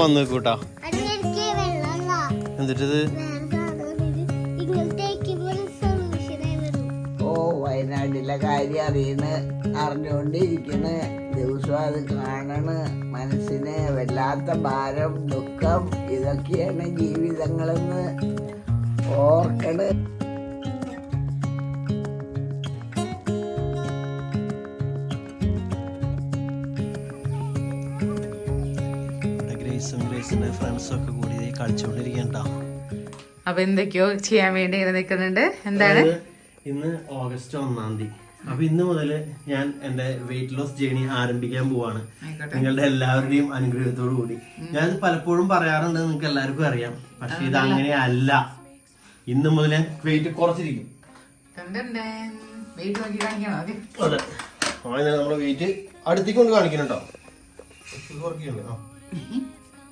വന്ന് കൂട്ടാ എന്നിട്ടിത്? ഓ വയനാട്ടിലെ കാര്യം അറിയണ അറിഞ്ഞുകൊണ്ടിരിക്കണ് ദിവസം അത് കാണണ്. മനസ്സിന് വല്ലാത്ത ഭാരം ദുഃഖം ഇതൊക്കെയാണ് ജീവിതങ്ങളെന്ന് ഓർക്കണ്. ഗ്രേസും ഫ്രണ്ട്സൊക്കെ കൂടി കളിച്ചുകൊണ്ടിരിക്കണ്ട അപ്പൊ എന്തൊക്കെയോ ചെയ്യാൻ വേണ്ടി ഇങ്ങനെ നിൽക്കുന്നുണ്ട് എന്താണ്? ഇന്ന് ഓഗസ്റ്റ് ഒന്നാം തീയതി. അപ്പൊ ഇന്ന് മുതൽ ഞാൻ എന്റെ വെയിറ്റ് ലോസ് ജേണി ആരംഭിക്കാൻ പോവാണ്. നിങ്ങളുടെ എല്ലാവരുടെയും അനുഗ്രഹത്തോടു കൂടി. ഞാൻ ഇത് പലപ്പോഴും പറയാറുണ്ട് നിങ്ങൾക്ക് എല്ലാവർക്കും അറിയാം. പക്ഷെ ഇത് അങ്ങനെ അല്ല. ഇന്ന് മുതൽ വെയിറ്റ് കുറച്ചിരിക്കും. അതെ. നമ്മുടെ വെയിറ്റ് അടുത്തേക്ക് കൊണ്ട് കാണിക്കുന്നുണ്ടോ? കുറയ്ക്കുന്നുണ്ട്. ആ.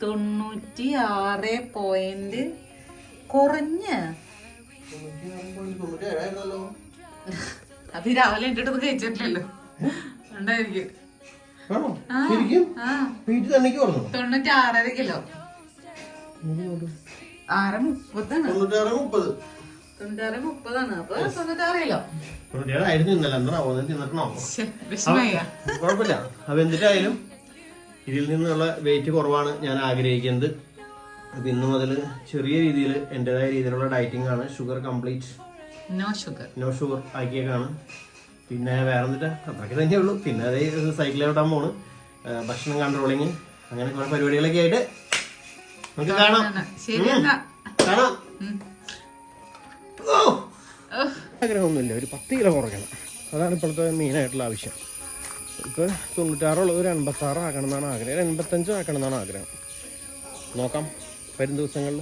തൊണ്ണൂറ്റി ആറ് പോയിന്റ് കുറഞ്ഞ്. അത് രാവിലെ എന്റെ അടുത്ത് കഴിച്ചിട്ടില്ലല്ലോ. ഉണ്ടായിരിക്കും തൊണ്ണൂറ്റി ആറര കിലോ. ആറ് മുപ്പതാണ്. തൊണ്ണൂറ്റാറ് മുപ്പത്. തൊണ്ണൂറ്റാറ് മുപ്പതാണ്. അപ്പൊ തൊണ്ണൂറ്റാറ് കിലോ. തൊണ്ണൂറ്റേഴായിരുന്നു ഇന്നലെ. എന്താ തിന്നിട്ടോ ശ്ശെ, വിഷമയ്യ. കുഴപ്പമില്ല. അപ്പൊ എന്തിട്ടായാലും ഇതിൽ നിന്നുള്ള വെയിറ്റ് കുറവാണ് ഞാൻ ആഗ്രഹിക്കുന്നത്. അപ്പൊ ഇന്ന് മുതൽ ചെറിയ രീതിയിൽ എന്റെതായ രീതിയിലുള്ള ഡയറ്റിംഗ് ആണ്. Sugar complete no sugar no sugar ആക്കിയേക്കാണ്. പിന്നെ വേറെ എന്നിട്ട് അത്രയ്ക്ക് തന്നെ ഉള്ളൂ. പിന്നെ അതേ സൈക്കിൾ ഓടാൻ പോണ്. ഭക്ഷണം കൺട്രോളിങ് അങ്ങനെ കുറെ പരിപാടികളൊക്കെ ആയിട്ട് നമുക്ക് കാണാം കാണാം. ആഗ്രഹമൊന്നുമില്ല. ഒരു പത്ത് കിലോ കുറയ്ക്കണം. അതാണ് ഇപ്പോഴത്തെ മെയിനായിട്ടുള്ള ആവശ്യം. ഇപ്പോൾ തൊണ്ണൂറ്റാറുള്ളത് ഒരു എൺപത്താറ് ആക്കണം എന്നാണ് ആഗ്രഹം. ഒരു എൺപത്തഞ്ച് ആക്കണം എന്നാണ് ആഗ്രഹം. നോക്കാം. വരും ദിവസങ്ങളിൽ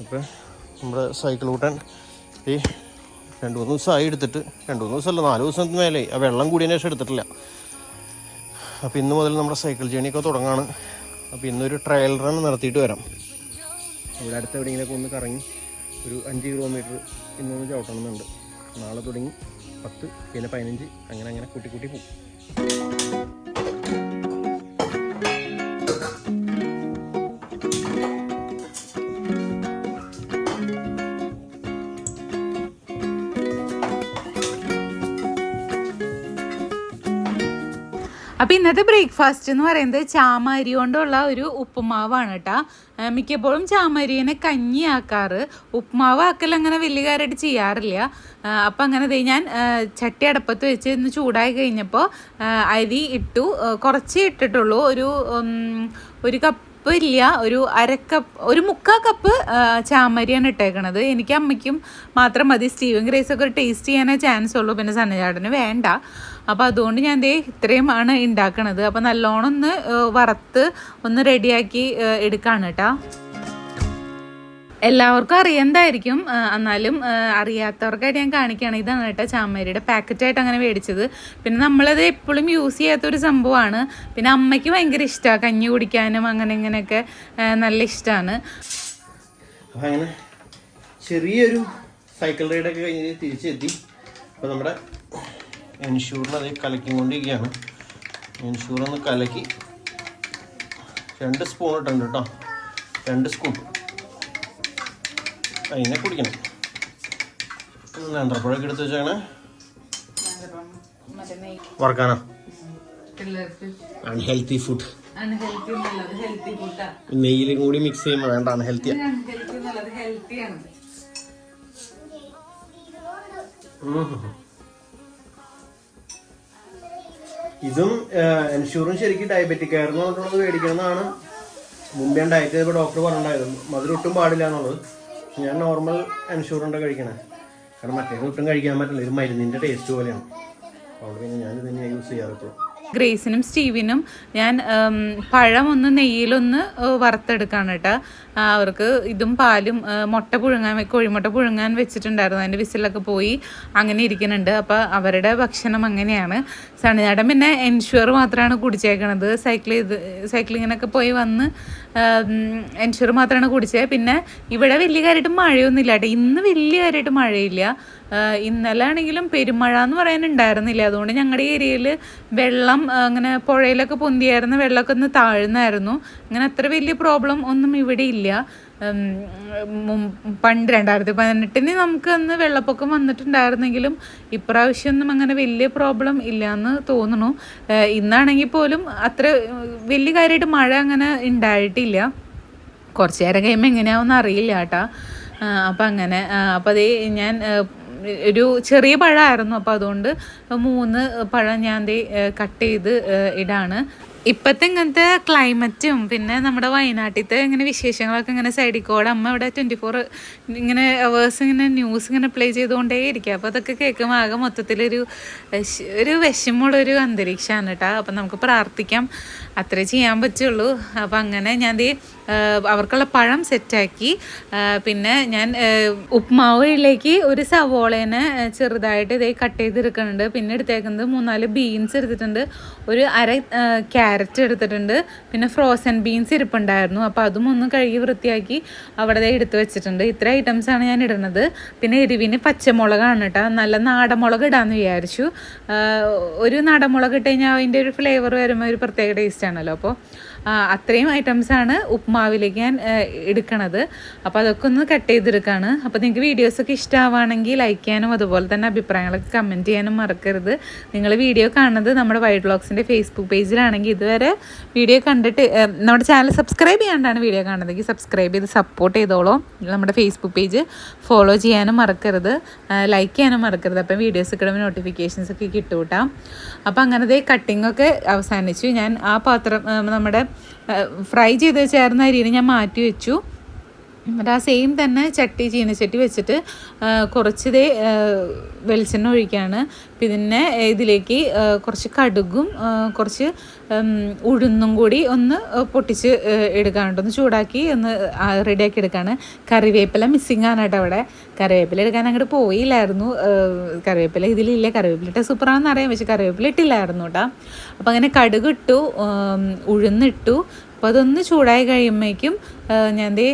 അപ്പോൾ നമ്മുടെ സൈക്കിൾ കൂട്ടാൻ ഈ രണ്ട് മൂന്ന് ദിവസമായി എടുത്തിട്ട് രണ്ട് മൂന്ന് ദിവസമല്ല നാല് ദിവസം മേലെ. ആ വെള്ളം കൂടിയതിന് ശേഷം എടുത്തിട്ടില്ല. അപ്പോൾ ഇന്ന് മുതൽ നമ്മുടെ സൈക്കിൾ ജേണിയൊക്കെ തുടങ്ങാണ്. അപ്പോൾ ഇന്നൊരു ട്രയൽ റൺ നടത്തിയിട്ട് വരാം. ഇവിടെ അടുത്ത് എവിടെയെങ്കിലൊക്കെ ഒന്ന് കറങ്ങി ഒരു അഞ്ച് കിലോമീറ്റർ ഇന്നൊന്ന് ചവിട്ടണമെന്നുണ്ട്. നാളെ തുടങ്ങി പത്ത് പിന്നെ പതിനഞ്ച് അങ്ങനെ അങ്ങനെ കൂട്ടി കൂട്ടി പോകും ഇന്നത്തെ ബ്രേക്ക്ഫാസ്റ്റ് എന്ന് പറയുന്നത് ചാമരി കൊണ്ടുള്ള ഒരു ഉപ്പുമാവാണ് കേട്ടാ. മിക്കപ്പോഴും ചാമരിനെ കഞ്ഞിയാക്കാറ്. ഉപ്പുമാവ് ആക്കൽ അങ്ങനെ വലിയ കാര്യമായിട്ട് ചെയ്യാറില്ല. അപ്പം അങ്ങനെ തേ ഞാൻ ചട്ടി അടപ്പത്ത് വെച്ച് ഇന്ന് ചൂടായി കഴിഞ്ഞപ്പോൾ അരി ഇട്ടു. കുറച്ച് ഇട്ടിട്ടുള്ളൂ. ഒരു ഒരു കപ്പ് ഇല്ല ഒരു അരക്കപ്പ് ഒരു മുക്കാ കപ്പ് ചാമരിയാണ് ഇട്ടേക്കണത്. എനിക്ക് അമ്മയ്ക്കും മാത്രം മതി. സ്റ്റീവൻ ഗ്രേസ് ഒക്കെ ടേസ്റ്റ് ചെയ്യാനേ ചാൻസ് ഉള്ളൂ പിന്നെ സന്നചാടന് വേണ്ട. അപ്പോൾ അതുകൊണ്ട് ഞാൻ ദേ ഇത്രയും ആണ് ഉണ്ടാക്കണത് അപ്പോൾ നല്ലോണം ഒന്ന് വറുത്ത് ഒന്ന് റെഡിയാക്കി എടുക്കാണ് കേട്ടോ എല്ലാവർക്കും അറിയണ്ടായിരിക്കും എന്നാലും അറിയാത്തവർക്കായിട്ട് ഞാൻ കാണിക്കുകയാണ് ഇതാണ് കേട്ടോ ചാമരിയുടെ പാക്കറ്റായിട്ട് അങ്ങനെ മേടിച്ചത് പിന്നെ നമ്മളത് എപ്പോഴും യൂസ് ചെയ്യാത്ത ചെയ്യാത്തൊരു സംഭവമാണ് പിന്നെ അമ്മയ്ക്ക് ഭയങ്കര ഇഷ്ടമാണ് കഞ്ഞി കുടിക്കാനും അങ്ങനെ ഇങ്ങനെയൊക്കെ നല്ല ഇഷ്ടമാണ് അങ്ങനെ ചെറിയൊരു സൈക്കിൾ റൈഡൊക്കെ കഴിഞ്ഞ് തിരിച്ചെത്തി. അപ്പോൾ നമ്മുടെ എൻഷൂറിന് അത് കലക്കിക്കൊണ്ടിരിക്കുകയാണ്. എൻഷൂർ ഒന്ന് കലക്കി രണ്ട് സ്പൂൺ ഇട്ടുണ്ട് കേട്ടോ. രണ്ട് സ്പൂൺ അതിനെ കുടിക്കണം. നേന്ത്രപ്പഴമൊക്കെ എടുത്ത് വെച്ചാണ്. വറക്കാനാ? അൺഹെൽത്തി ഫുഡ് നെയ്യിലും കൂടി മിക്സ് ചെയ്യുമ്പോൾ വേണ്ട അൺഹെൽത്തിയാണ് ഹെൽത്തിയാണ് ഇതും ഇൻഷുറും ശരിക്കും ഡയബറ്റിക് ആയിരുന്നു പറഞ്ഞിട്ടുള്ളത് മേടിക്കണമെന്നാണ് മുമ്പേ ഡയറ്റ് ചെയ്തപ്പോൾ ഡോക്ടർ പറഞ്ഞിട്ടുണ്ടായിരുന്നു. മധുരം ഒട്ടും പാടില്ല എന്നുള്ളത്. ഞാൻ നോർമൽ ഇൻഷുറുണ്ട് കഴിക്കണേ. കാരണം മറ്റേ ഒട്ടും കഴിക്കാൻ പറ്റില്ല. ഇത് മരുന്നിന്റെ ടേസ്റ്റ് പോലെയാണ്. അതുകൊണ്ട് പിന്നെ ഞാനിത് തന്നെയാണ് യൂസ് ചെയ്യാറ് ഇപ്പോൾ ഗ്രേസിനും സ്റ്റീവിനും ഞാൻ പഴം ഒന്ന് നെയ്യിലൊന്ന് വറുത്തെടുക്കാണ് കേട്ടോ. അവർക്ക് ഇതും പാലും മുട്ട പുഴുങ്ങാൻ കോഴിമുട്ട പുഴുങ്ങാൻ വെച്ചിട്ടുണ്ടായിരുന്നു. അതിന്റെ വിസിലൊക്കെ പോയി അങ്ങനെ ഇരിക്കുന്നുണ്ട്. അപ്പോൾ അവരുടെ ഭക്ഷണം അങ്ങനെയാണ്. സണിനാടൻ പിന്നെ എൻഷുവർ മാത്രമാണ് കുടിച്ചേക്കണത്. സൈക്കിൾ ചെയ്ത് സൈക്ലിങ്ങിനൊക്കെ പോയി വന്ന് എൻഷുവർ മാത്രമാണ് കുടിച്ചത് പിന്നെ ഇവിടെ വലിയ കാര്യമായിട്ട് മഴയൊന്നുമില്ല കേട്ടോ. ഇന്ന് വലിയ കാര്യമായിട്ട് മഴയില്ല. ഇന്നലെ ആണെങ്കിലും പെരുമഴ എന്ന് പറയാനുണ്ടായിരുന്നില്ല. അതുകൊണ്ട് ഞങ്ങളുടെ ഏരിയയിൽ വെള്ളം അങ്ങനെ പുഴയിലൊക്കെ പൊന്തിയായിരുന്ന വെള്ളമൊക്കെ ഒന്ന് താഴ്ന്നായിരുന്നു. അങ്ങനെ അത്ര വലിയ പ്രോബ്ലം ഒന്നും ഇവിടെ ഇല്ല. പണ്ട് രണ്ടായിരത്തി പതിനെട്ടിന് നമുക്ക് അന്ന് വെള്ളപ്പൊക്കം വന്നിട്ടുണ്ടായിരുന്നെങ്കിലും ഇപ്രാവശ്യം ഒന്നും അങ്ങനെ വലിയ പ്രോബ്ലം ഇല്ല എന്ന് തോന്നുന്നു ഇന്നാണെങ്കിൽ പോലും അത്ര വലിയ കാര്യമായിട്ട് മഴ അങ്ങനെ ഉണ്ടായിട്ടില്ല. കുറച്ച് നേരം കഴിയുമ്പോൾ എങ്ങനെയാവുമെന്ന് അറിയില്ല കേട്ടാ. അപ്പം അങ്ങനെ അപ്പം അതേ ഞാൻ ഒരു ചെറിയ പഴമായിരുന്നു. അപ്പോൾ അതുകൊണ്ട് മൂന്ന് പഴം ഞാൻ കട്ട് ചെയ്ത് ഇടാണ്. ഇപ്പോഴത്തെ ഇങ്ങനത്തെ ക്ലൈമറ്റും പിന്നെ നമ്മുടെ വയനാട്ടിലത്തെ ഇങ്ങനെ വിശേഷങ്ങളൊക്കെ ഇങ്ങനെ സൈഡിൽ കൂടെ അമ്മ ഇവിടെ ട്വന്റി ഫോർ ഇങ്ങനെ അവേഴ്സ് ഇങ്ങനെ ന്യൂസ് ഇങ്ങനെ പ്ലേ ചെയ്തുകൊണ്ടേ ഇരിക്കുക അപ്പോൾ അതൊക്കെ കേൾക്കുമ്പോൾ ആകെ മൊത്തത്തിലൊരു ഒരു വിഷമമുള്ളൊരു അന്തരീക്ഷമാണ് കേട്ടോ. അപ്പം നമുക്ക് പ്രാർത്ഥിക്കാം. അത്രേ ചെയ്യാൻ പറ്റുള്ളൂ. അപ്പം അങ്ങനെ ഞാൻ അവർക്കുള്ള പഴം സെറ്റാക്കി. പിന്നെ ഞാൻ ഉപ്മാവിലേക്ക് ഒരു സവോളേനെ ചെറുതായിട്ട് ഇതേ കട്ട് ചെയ്തെടുക്കുന്നുണ്ട്. പിന്നെ എടുത്തേക്കുന്നത് മൂന്നാൽ ബീൻസ് എടുത്തിട്ടുണ്ട്. ഒരു അര ക്യാരറ്റ് എടുത്തിട്ടുണ്ട്. പിന്നെ ഫ്രോസൺ ബീൻസ് ഇരിപ്പുണ്ടായിരുന്നു. അപ്പോൾ അതും ഒന്ന് കഴുകി വൃത്തിയാക്കി അവിടെ എടുത്ത് വെച്ചിട്ടുണ്ട്. ഇത്ര ഐറ്റംസാണ് ഞാൻ ഇടുന്നത്. പിന്നെ എരിവിന് പച്ചമുളകാണ് കേട്ടോ നല്ല നാടമുളക് ഇടാമെന്ന് വിചാരിച്ചു. ഒരു നാടമുളക് ഇട്ട് കഴിഞ്ഞാൽ അതിന്റെ ഒരു ഫ്ലേവർ വരുമ്പോൾ ഒരു പ്രത്യേക ടേസ്റ്റ് ആണല്ലോ. അപ്പോൾ അത്രയും ഐറ്റംസാണ് ഉപ്മാവിലേക്ക് ഞാൻ എടുക്കണത്. അപ്പോൾ അതൊക്കെ ഒന്ന് കട്ട് ചെയ്തെടുക്കുകയാണ് അപ്പോൾ നിങ്ങൾക്ക് വീഡിയോസൊക്കെ ഇഷ്ടമാവുകയാണെങ്കിൽ ലൈക്ക് ചെയ്യാനും അതുപോലെ തന്നെ അഭിപ്രായങ്ങളൊക്കെ കമന്റ് ചെയ്യാനും മറക്കരുത്. നിങ്ങൾ വീഡിയോ കാണുന്നത് നമ്മുടെ വൈഡ് ബ്ലോഗ്സിന്റെ ഫേസ്ബുക്ക് പേജിലാണെങ്കിൽ ഇതുവരെ വീഡിയോ കണ്ടിട്ട് നമ്മുടെ ചാനൽ സബ്സ്ക്രൈബ് ചെയ്യാണ്ടാണ് വീഡിയോ കാണുന്നതെങ്കിൽ സബ്സ്ക്രൈബ് ചെയ്ത് സപ്പോർട്ട് ചെയ്തോളൂ. നമ്മുടെ ഫേസ്ബുക്ക് പേജ് ഫോളോ ചെയ്യാനും മറക്കരുത്. ലൈക്ക് ചെയ്യാനും മറക്കരുത്. അപ്പം വീഡിയോസ് കിട്ടുമ്പോൾ നോട്ടിഫിക്കേഷൻസ് ഒക്കെ കേട്ടോ അപ്പം അങ്ങനത്തെ കട്ടിങ്ങൊക്കെ അവസാനിച്ചു. ഞാൻ ആ പാത്രം നമ്മുടെ ഫ്രൈ ചെയ്ത് വെച്ചായിരുന്ന അരിയിൽ ഞാൻ മാറ്റി വെച്ചു. എന്നിട്ട് ആ സെയിം തന്നെ ചട്ടി ചീനച്ചട്ടി വെച്ചിട്ട് കുറച്ചതേ വെളിച്ചെണ്ണ ഒഴിക്കുകയാണ് പിന്നെ ഇതിലേക്ക് കുറച്ച് കടുകും കുറച്ച് ഉഴുന്നും കൂടി ഒന്ന് പൊട്ടിച്ച് എടുക്കാനുണ്ട്. ഒന്ന് ചൂടാക്കി ഒന്ന് റെഡിയാക്കി എടുക്കുകയാണ് കറിവേപ്പില മിസ്സിങ് ആണ് കേട്ടോ അവിടെ. കറിവേപ്പില എടുക്കാൻ അങ്ങോട്ട് പോയില്ലായിരുന്നു. കറിവേപ്പില ഇതിലില്ല. കറിവേപ്പില ഇട്ട സൂപ്പറാണെന്ന് അറിയാം. പക്ഷെ കറിവേപ്പില ഇട്ടില്ലായിരുന്നു കേട്ടോ. അപ്പോൾ അങ്ങനെ കടുക് ഇട്ടു ഉഴുന്നിട്ടു അപ്പോൾ അതൊന്ന് ചൂടായി കഴിയുമ്പോഴേക്കും ഞാൻ ദേ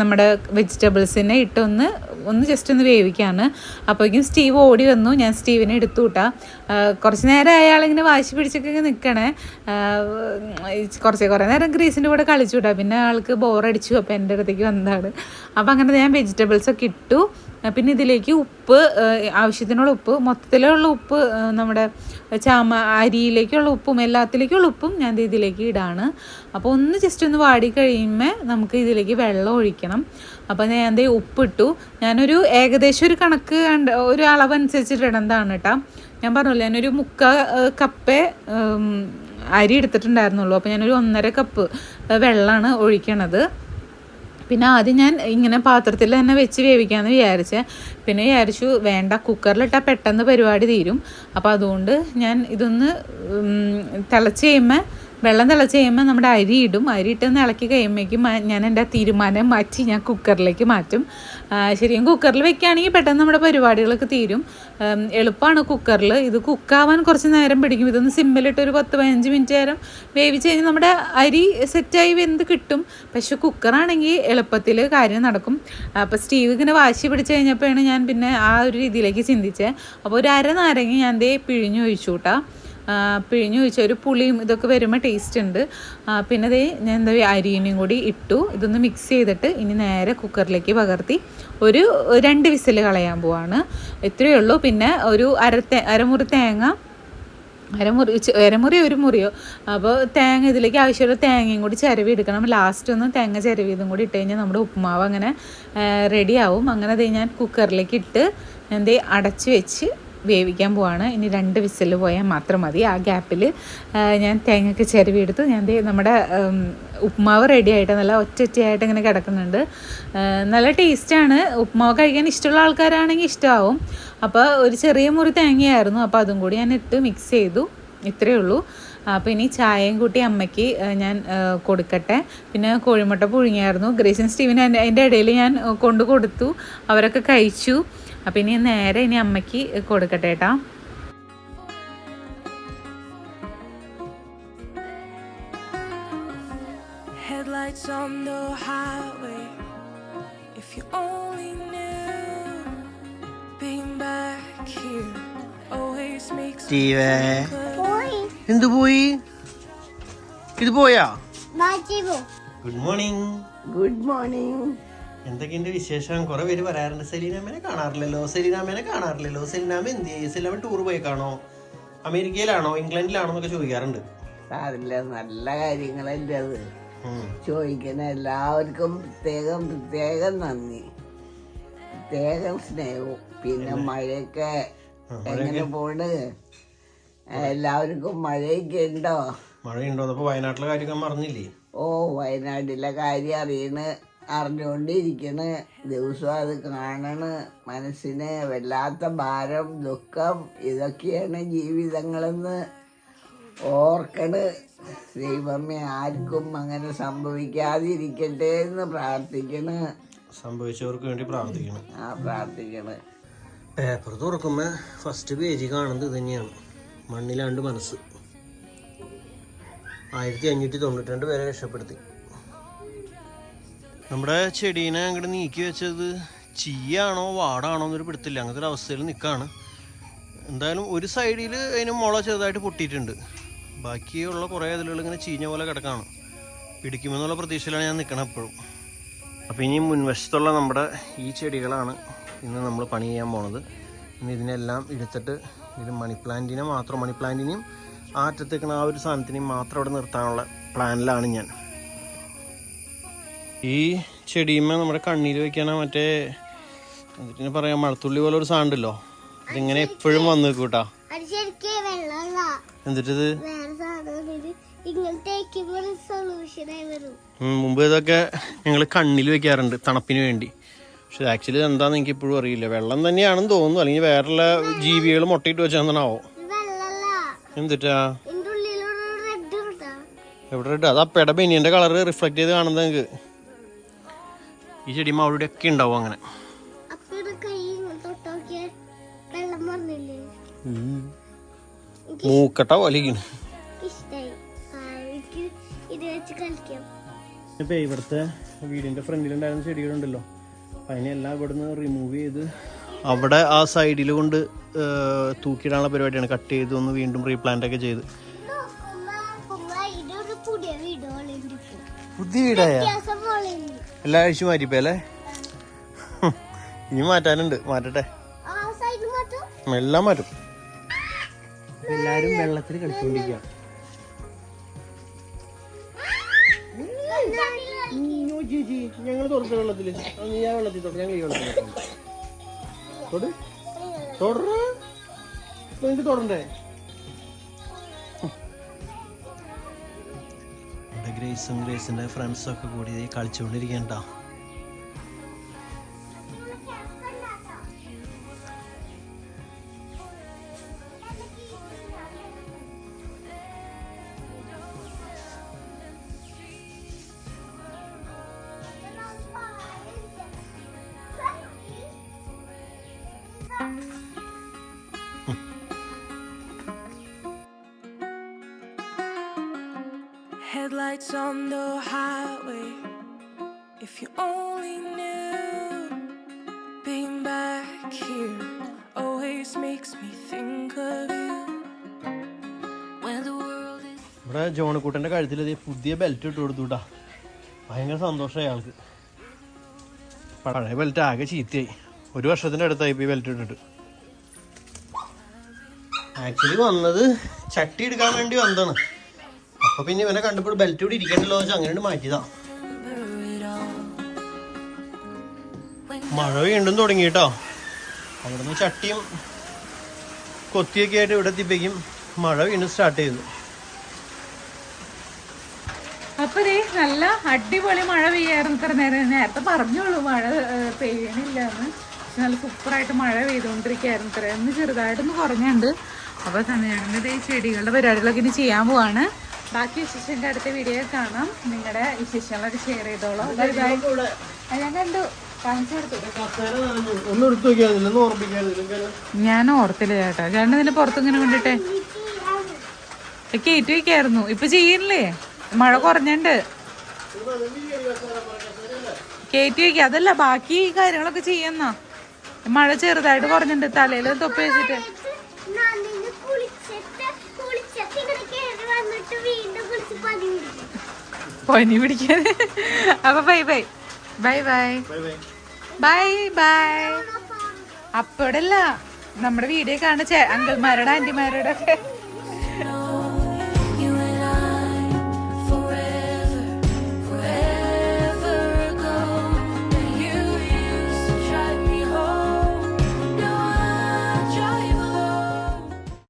നമ്മുടെ വെജിറ്റബിൾസിനെ ഇട്ടൊന്ന് ഒന്ന് ജസ്റ്റ് ഒന്ന് വേവിക്കുകയാണ് അപ്പോഴേക്കും സ്റ്റീവ് ഓടി വന്നു ഞാൻ സ്റ്റീവിനെ എടുത്തു വിട്ടാ കുറച്ച് നേരം അയാളിങ്ങനെ വാശി പിടിച്ചൊക്കെ നിൽക്കണേ കുറച്ച് കുറേ നേരം ഗ്രീസിന്റെ കൂടെ കളിച്ചു വിട്ടാ പിന്നെ ആൾക്ക് ബോറടിച്ചു അപ്പോൾ എന്റെ അടുത്തേക്ക് വന്നതാണ്. അപ്പോൾ അങ്ങനെ ഞാൻ വെജിറ്റബിൾസൊക്കെ ഇട്ടു. പിന്നെ ഇതിലേക്ക് ഉപ്പ് ആവശ്യത്തിനുള്ള ഉപ്പ് മൊത്തത്തിലുള്ള ഉപ്പ് നമ്മുടെ ചാമ അരിയിലേക്കുള്ള ഉപ്പും എല്ലാത്തിലേക്കുള്ള ഉപ്പും ഞാൻ ഇതിലേക്ക് ഇടാണ്. അപ്പോൾ ഒന്ന് ജസ്റ്റ് ഒന്ന് വാടി കഴിയുമ്പോൾ നമുക്ക് ഇതിലേക്ക് വെള്ളം ഒഴിക്കണം. അപ്പോൾ ഞാൻ ദേ ഉപ്പിട്ടു. ഞാനൊരു ഏകദേശം ഒരു കണക്ക് ഒരു അളവനുസരിച്ചിട്ട് ഇടുന്നതാണ് കേട്ടോ ഞാൻ പറഞ്ഞില്ല ഞാനൊരു മുക്ക കപ്പേ അരി എടുത്തിട്ടുണ്ടായിരുന്നുള്ളൂ. അപ്പോൾ ഞാനൊരു ഒന്നര കപ്പ് വെള്ളമാണ് ഒഴിക്കണത്. പിന്നെ ആദ്യം ഞാൻ ഇങ്ങനെ പാത്രത്തിൽ തന്നെ വെച്ച് വേവിക്കാമെന്ന് വിചാരിച്ചേ. പിന്നെ വിചാരിച്ചു വേണ്ട കുക്കറിലിട്ടാൽ പെട്ടെന്ന് പരിപാടി തീരും. അപ്പോൾ അതുകൊണ്ട് ഞാൻ ഇതൊന്ന് തിളച്ച് കഴിയുമ്പോൾ വെള്ളം തിളച്ച് കഴിയുമ്പോൾ നമ്മുടെ അരി ഇടും. അരി ഇട്ട് ഇളക്കി കഴിയുമ്പോഴേക്കും ഞാൻ എന്റെ തീരുമാനം മാറ്റി ഞാൻ കുക്കറിലേക്ക് മാറ്റും. ശരിക്കും കുക്കറിൽ വെക്കുകയാണെങ്കിൽ പെട്ടെന്ന് നമ്മുടെ പരിപാടികളൊക്കെ തീരും. എളുപ്പമാണ് കുക്കറിൽ. ഇത് കുക്കാവാൻ കുറച്ച് നേരം പിടിക്കും. ഇതൊന്ന് സിമ്പിളിട്ട് ഒരു പത്ത് പതിനഞ്ച് മിനിറ്റ് നേരം വേവിച്ച് കഴിഞ്ഞാൽ നമ്മുടെ അരി സെറ്റായി വെന്ത് കിട്ടും. പക്ഷെ കുക്കറാണെങ്കിൽ എളുപ്പത്തിൽ കാര്യം നടക്കും. അപ്പോൾ സ്റ്റീവ് ഇങ്ങനെ വാശി പിടിച്ച് കഴിഞ്ഞപ്പോഴാണ് ഞാൻ പിന്നെ ആ ഒരു രീതിയിലേക്ക് ചിന്തിച്ചത്. അപ്പോൾ ഒരു അര നാരങ്ങ ഞാൻ ദേ പിഴിഞ്ഞു ഒഴിച്ചു കൂട്ടാ. പിഴിഞ്ഞു വെച്ച ഒരു പുളിയും ഇതൊക്കെ വരുമ്പോൾ ടേസ്റ്റ് ഉണ്ട്. പിന്നെ ദേ ഞാൻ എന്താ അരിയനെയും കൂടി ഇട്ടു. ഇതൊന്ന് മിക്സ് ചെയ്തിട്ട് ഇനി നേരെ കുക്കറിലേക്ക് പകർത്തി ഒരു രണ്ട് വിസിൽ കളയാൻ പോവാണ്. ഇത്രയേ ഉള്ളൂ. പിന്നെ ഒരു അര തേ അരമുറി തേങ്ങ അരമുറി അരമുറി ഒരു മുറിയോ? അപ്പോൾ തേങ്ങ ഇതിലേക്ക് ആവശ്യമുള്ള തേങ്ങയും കൂടി ചിരവി എടുക്കണം. ലാസ്റ്റ് ഒന്ന് തേങ്ങ ചിരവി ഇതും കൂടി ഇട്ട് കഴിഞ്ഞാൽ നമ്മുടെ ഉപ്പുമാവ് അങ്ങനെ റെഡിയാവും അങ്ങനെ ദേ ഞാൻ കുക്കറിലേക്ക് ഇട്ട് എന്തേ അടച്ച് വെച്ച് വേവിക്കാൻ പോവാണ്. ഇനി രണ്ട് വിസിൽ പോയാൽ മാത്രം മതി. ആ ഗ്യാപ്പിൽ ഞാൻ തേങ്ങയ്ക്ക് ചിരവിയെടുത്ത്. ഞാൻ നമ്മുടെ ഉപ്മാവ് റെഡി ആയിട്ട് നല്ല ഒറ്റ ഒറ്റയായിട്ട് ഇങ്ങനെ കിടക്കുന്നുണ്ട്. നല്ല ടേസ്റ്റാണ് ഉപ്മാവ് കഴിക്കാൻ ഇഷ്ടമുള്ള ആൾക്കാരാണെങ്കിൽ ഇഷ്ടമാവും. അപ്പോൾ ഒരു ചെറിയ മുറി തേങ്ങയായിരുന്നു. അപ്പോൾ അതും കൂടി ഞാൻ ഇട്ട് മിക്സ് ചെയ്തു. ഇത്രയേ ഉള്ളൂ. അപ്പോൾ ഇനി ചായയും കൂട്ടി അമ്മയ്ക്ക് ഞാൻ കൊടുക്കട്ടെ. പിന്നെ കോഴിമുട്ട പുഴുങ്ങിയായിരുന്നു. ഗ്രേസൻ സ്റ്റീവിന് അതിന്റെ ഇടയിൽ ഞാൻ കൊണ്ടു കൊടുത്തു. അവരൊക്കെ കഴിച്ചു. അപ്പോൾ ഇനി നേരെ ഇനി അമ്മയ്ക്ക് കൊടുക്കട്ടെ ഏട്ടാ Headlights on the highway. If you only knew, baby. here always makes എന്തു പോയി? ഇത് പോയാ? ഗുഡ് മോർണിംഗ് ഗുഡ് മോർണിംഗ് എന്തൊക്കെയുണ്ട് വിശേഷം? കുറെ പേര് പറയാറുണ്ട് സെലീനാമേനെ കാണാറില്ലല്ലോ സെലീനാമേനെ കാണാറില്ലല്ലോ സെലീനാമ എന്ത് ചെയ്യും? സെലീനാമ ടൂർ പോയി കാണോ? അമേരിക്കയിലാണോ? ഇംഗ്ലണ്ടിലാണോ എന്നൊക്കെ ചോദിക്കാറുണ്ട്. സാറില്ല നല്ല കാര്യങ്ങളല്ലേ അത്. ചോദിക്കുന്ന എല്ലാവർക്കും പ്രത്യേകം പ്രത്യേകം നന്ദി. പ്രത്യേകം സ്നേഹവും. പിന്നെ മഴയൊക്കെ എങ്ങനെ പോണ്? എല്ലാവർക്കും മഴയൊക്കെ ഉണ്ടോ? മഴയുണ്ടോ? അപ്പൊ വയനാട്ടിലെ കാര്യമൊക്കെ മറന്നില്ലേ? ഓ വയനാട്ടിലെ കാര്യം അറിയണ. അറിഞ്ഞുകൊണ്ടിരിക്കണ്. ദിവസവും അത് കാണണ്. മനസ്സിന് വല്ലാത്ത ഭാരം ദുഃഖം ഇതൊക്കെയാണ് ജീവിതങ്ങളെന്ന് ഓർക്കണ്. ദൈവമേ ആർക്കും അങ്ങനെ സംഭവിക്കാതിരിക്കട്ടെ എന്ന് പ്രാർത്ഥിക്കണ്. സംഭവിച്ചവർക്ക് വേണ്ടി പ്രാർത്ഥിക്കണം. ആ പ്രാർത്ഥിക്കണ്. പേപ്പർ തുറക്കുമ്പോൾ ഫസ്റ്റ് പേജ് കാണുന്നത് തന്നെയാണ് മണ്ണിലാണ്ട് മനസ്സ്. ആയിരത്തി അഞ്ഞൂറ്റി തൊണ്ണൂറ്റി രണ്ട് പേരെ രക്ഷപ്പെടുത്തി. നമ്മുടെ ചെടീനെ അങ്ങോട്ട് നീക്കി വെച്ചത് ചീയാണോ വാടാണോ എന്നൊരു പിടുത്തില്ല. അങ്ങനത്തെ ഒരു അവസ്ഥയിൽ നിൽക്കുകയാണ് എന്തായാലും ഒരു സൈഡിൽ അതിന് മുള ചെറുതായിട്ട് പൊട്ടിയിട്ടുണ്ട്. ബാക്കിയുള്ള കുറേ ഇതിലുകൾ ഇങ്ങനെ ചീഞ്ഞ പോലെ കിടക്കാണ്. പിടിക്കുമെന്നുള്ള പ്രതീക്ഷയിലാണ് ഞാൻ നിൽക്കണം എപ്പോഴും. അപ്പോൾ ഇനി മുൻവശത്തുള്ള നമ്മുടെ ഈ ചെടികളാണ് ഇന്ന് നമ്മൾ പണി ചെയ്യാൻ പോണത്. ഇന്ന് ഇതിനെല്ലാം എടുത്തിട്ട് ഇത് മണി പ്ലാന്റിനെ മാത്രം മണി പ്ലാന്റിനെയും ആ ആ ഒരു സാധനത്തിനെയും മാത്രം അവിടെ നിർത്താനുള്ള പ്ലാനിലാണ് ഞാൻ. ഈ ചെടിയുമ്മ നമ്മുടെ കണ്ണിൽ വെക്കാനാ മറ്റേ എന്നിട്ട് പറയാം മഴത്തുള്ളി പോലെ ഒരു സാധനം ഉണ്ടല്ലോ ഇതിങ്ങനെ എപ്പോഴും വന്നു നിൽക്കൂട്ടാ എന്നിട്ടത് മുമ്പ് ഇതൊക്കെ ഞങ്ങൾ കണ്ണിൽ വെക്കാറുണ്ട് തണുപ്പിന് വേണ്ടി. പക്ഷെ ആക്ച്വലി എന്താന്ന് എനിക്ക് ഇപ്പോഴും അറിയില്ല. വെള്ളം തന്നെയാണെന്ന് തോന്നുന്നു. അല്ലെങ്കിൽ വേറെ ജീവികൾ മുട്ടയിട്ട് വെച്ചാന്നാവോ എന്തിട്ടാ? എവിടെ ഇട്ടാ അത് അപ്പയുടെ ബനിയന്റെ കളർ റിഫ്ലക്ട് ചെയ്ത് കാണുന്നത് നിങ്ങൾക്ക് ഈ ചെടിമ അവിടെ ഒക്കെ ഉണ്ടാവും അങ്ങനെ. മൂക്കട്ട പോലെ ഇപ്പം ഇവിടുത്തെ വീടിന്റെ ഫ്രണ്ടിലുണ്ടായിരുന്ന ചെടികളുണ്ടല്ലോ. അതിനെല്ലാം ഇവിടുന്ന് റിമൂവ് ചെയ്ത് അവിടെ ആ സൈഡിൽ കൊണ്ട് തൂക്കിയിടാനുള്ള പരിപാടിയാണ്. കട്ട് ചെയ്ത് ഒന്ന് വീണ്ടും റീപ്ലാന്റ് ഒക്കെ ചെയ്ത്. പുതിയ വീടായ? എല്ലാ ആഴ്ചയും മാറ്റിപ്പോയല്ലേ ഇനി മാറ്റാനുണ്ട്. മാറ്റട്ടെ. ആ സൈഡ് മാത്രം എല്ലാം മാറ്റും. എല്ലാരും വെള്ളത്തിൽ കളിച്ചുകൊണ്ടിരിക്കുക ചേച്ചി ഞങ്ങൾ തുറച്ച വെള്ളത്തിൽ. നീ വെള്ളത്തിൽ തൊട്ട് ഞങ്ങൾ ഈ വെള്ളത്തിൽ തൊട്ട് തൊടണ്ടേ? ഗ്രേസും ഗ്രേസിന്റെ ഫ്രണ്ട്സും ഒക്കെ കൂടി കളിച്ചുകൊണ്ടിരിക്കണ്ട Headlights on the highway. If you only knew, being back here always makes me think of you. When the world is ഇവിടെ പുതിയ ബെൽറ്റ് ഇട്ട് കൊടുത്തുട്ടാ. ഭയങ്കര സന്തോഷമായി അയാൾക്ക് പഴയ ബെൽറ്റ് ആകെ ചീത്തയായി. ഒരു ഇപ്പോൾ ഈ ബെൽറ്റ് ഇട്ടിട്ട്. ആക്ച്വലി വന്നത് ചട്ടി എടുക്കാൻ വേണ്ടി വന്നതാണ്. അപ്പൊ പിന്നെ ഇവനെ കണ്ടപ്പോൾ ബെൽറ്റ് കൂടി ഇരിക്കണ്ടല്ലോ അങ്ങനെ മാറ്റിയതാ. മഴ വീണ്ടും തുടങ്ങിട്ടോ അവിടുന്ന് ചട്ടിയും കൊത്തിയൊക്കെ ആയിട്ട് ഇവിടെ എത്തിപ്പേക്കും മഴ വീണ്ടും സ്റ്റാർട്ട് ചെയ്യുന്നു. അപ്പൊ നല്ല അടിപൊളി മഴ പെയ്യായിരുന്നു ഇത്ര നേരം. നേരത്തെ പറഞ്ഞോളൂ മഴ പെയ്യണില്ല എന്ന് നല്ല സൂപ്പറായിട്ട് മഴ പെയ്തുകൊണ്ടിരിക്കുകയായിരുന്നു ഇത്ര ചെറുതായിട്ടൊന്ന് കുറഞ്ഞുണ്ട്. അപ്പൊ സമയമാണെങ്കിൽ ഈ ചെടികളുടെ പരിപാടികളൊക്കെ ഇനി ചെയ്യാൻ പോവാണ്. ബാക്കി വിശേഷന്റെ അടുത്ത വീഡിയോ കാണാം. നിങ്ങളുടെ വിശേഷങ്ങളൊക്കെ ഷെയർ ചെയ്തോളൂ. ഞാൻ കണ്ടു. ഞാൻ ഓർത്തില്ല ചേട്ടാ. ചേട്ടൻ ഇതിന്റെ ഇങ്ങനെ കൊണ്ടിട്ടെ. കയറ്റി വയ്ക്കായിരുന്നു ഇപ്പൊ ചെയ്യണില്ലേ? മഴ കുറഞ്ഞുണ്ട്. കയറ്റി വയ്ക്ക അതല്ല ബാക്കി കാര്യങ്ങളൊക്കെ ചെയ്യുന്ന മഴ ചെറുതായിട്ട് കുറഞ്ഞിട്ടുണ്ട് തലയിൽ തൊപ്പി വെച്ചിട്ട് നന്ദിന് കുളിച്ചിട്ട് കുളിച്ചിട്ട് ഇങ്ങനെ കയറി വന്നിട്ട് വീണ്ടും കുളിച്ച് പനി പിടിക്കും പനി പിടിക്കാൻ. അപ്പൊ bye bye bye bye bye bye അപ്പോഴല്ല നമ്മുടെ വീഡിയോ കാണുന്ന അങ്കിൾമാരുടെ ആന്റിമാരുടെ ഒക്കെ